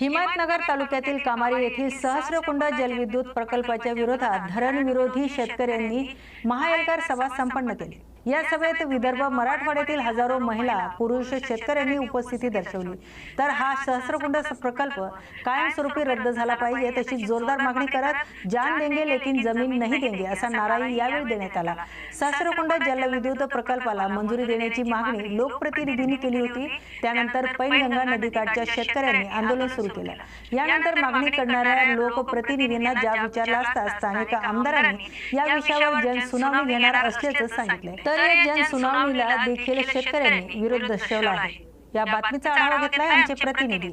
हिमायतनगर तालुक्यातील कामारी येथील सहस्रकुंड जलविद्युत प्रकल्पाच्या विरोधात धरण विरोधी शेतकऱ्यांनी महाएल्गार सभा संपन्न केली. या सभेत विदर्भ मराठवाड्यातील हजारो महिला पुरुष शेतकऱ्यांनी उपस्थिती दर्शवली. तर हा सहस्रकुंड प्रकल्प कायमस्वरूपी रद्द झाला पाहिजे तशी जोरदार मागणी करत जान देंगे लेकिन जमीन नाही देंगे असा नाराही यावेळी देण्यात आला. सहस्रकुंड जलविद्युत प्रकल्पाला मंजुरी देण्याची मागणी लोकप्रतिनिधींनी केली होती. त्यानंतर पैनगंगा नदीकाठच्या शेतकऱ्यांनी आंदोलन सुरू केलं. यानंतर मागणी करणाऱ्या लोकप्रतिनिधींना ज्या विचारला असता स्थानिक आमदारांनी या विषयावर जनसुनावणी घेणार असल्याचं सांगितलं तर या जनसुनावणीला देखील शेतकऱ्यांनी विरोध दर्शवला आहे. या बातमीचा आढावा घेतलाय आमचे प्रतिनिधी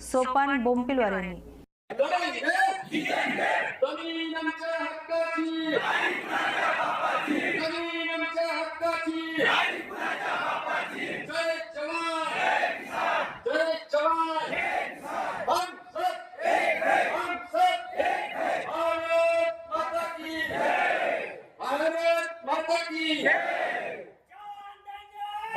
सोपान बोंपिलवार यांनी.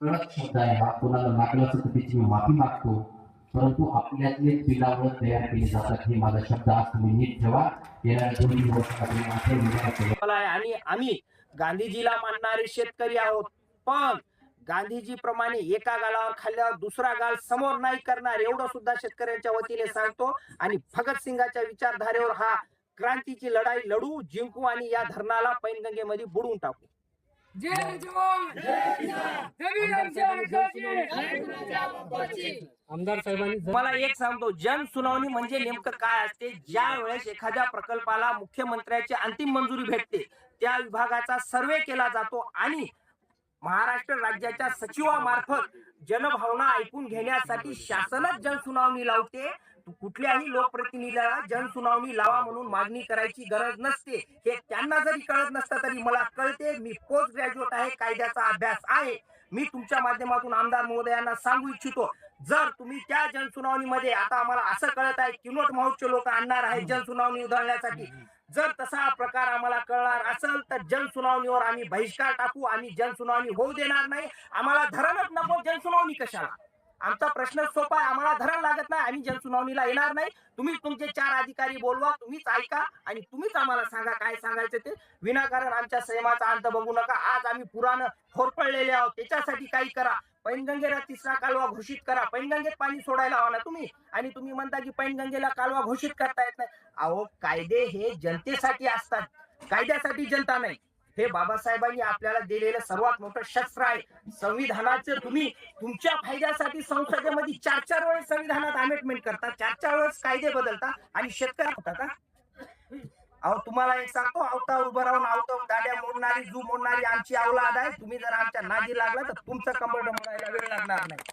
कडक शब्द आहे हा कोणाला लागला असेल तर त्याची मी माफी मागतो परंतु आपल्यातले पिलावर तयार केले जातात हे माझा शब्द आज तुम्ही नीट ठेवा येणाऱ्या दोन दिवसासाठी आणि आम्ही गांधीजीला मानणारे शेतकरी आहोत. पण गांधीजी प्रमाणे एका गालावर खाल्ल्यावर दुसरा गाल समोर नाही करणार एवढं सुद्धा शेतकऱ्यांच्या वतीने सांगतो. आणि भगत सिंगाच्या विचारधारेवर हा क्रांतीची लढाई लढू जिंकू आणि या धरणाला पैनगंगेमध्ये बुडवून टाकू. आमदार साहेबांनी मला एक सांगतो जन सुनावणी म्हणजे नेमकं काय असते? ज्या वेळेस एखाद्या प्रकल्पाला मुख्यमंत्र्याची अंतिम मंजुरी भेटते त्या विभागाचा सर्वे केला जातो आणि महाराष्ट्र राज्याच्या सचिवामार्फत जनभावना ऐकून घेण्यासाठी शासनच जनसुनावणी लावते. कुठल्याही लोकप्रतिनिधीला जनसुनावणी लावा म्हणून मागणी करायची गरज नसते. हे त्यांना जरी कळत नसतं तरी मला कळते. मी पोस्ट ग्रॅज्युएट आहे कायद्याचा अभ्यास आहे. मी तुमच्या माध्यमातून आमदार महोदयांना सांगू इच्छितो. जर तुम्ही त्या जनसुनावणीमध्ये आता आम्हाला असं कळत आहे किनोट महोत्सव लोक आणणार आहेत जनसुनावणी उधळण्यासाठी. जर तसा प्रकार आम्हाला कळणार असेल तर जनसुनावणीवर आम्ही बहिष्कार टाकू आम्ही जनसुनावणी होऊ देणार नाही. आम्हाला धरणच नको जनसुनावणी कशाला? आमचा प्रश्न सोपा आहे आम्हाला धरण लागत नाही आम्ही जनसुनावणीला येणार नाही. तुम्ही तुमचे चार अधिकारी बोलवा तुम्हीच ऐका आणि तुम्हीच आम्हाला सांगा काय सांगायचं ते. विनाकारण आमच्या संयमाचा अंत बघू नका. आज आम्ही पुराण होरपळलेले आहोत त्याच्यासाठी काही करा. पैनगंगेला तिसरा कालवा घोषित करा. पैनगंगेत पाणी सोडायला हवा ना तुम्ही? आणि तुम्ही म्हणता की पैनगंगेला कालवा घोषित करता येत नाही. अहो कायदे हे जनतेसाठी असतात. कायद्यासाठी जनता नाही. हे बाबासाहेबांनी आपल्याला दिलेलं सर्वात मोठं शस्त्र आहे. संविधानाचं तुम्ही तुमच्या फायद्यासाठी संसदेमध्ये चार चार वेळेस संविधानात अमेंडमेंट करता. चार चार वेळेस कायदे बदलता आणि शेतकऱ्या होता का? अहो तुम्हाला एक सांगतो अवतार उभं राहून अवतार दाड्या मोडणारी जू मोडणारी आमची अवलाद आहे. तुम्ही जर आमच्या नादी लागला तर तुमचं कंबरड मोडायला वेळ लागणार नाही.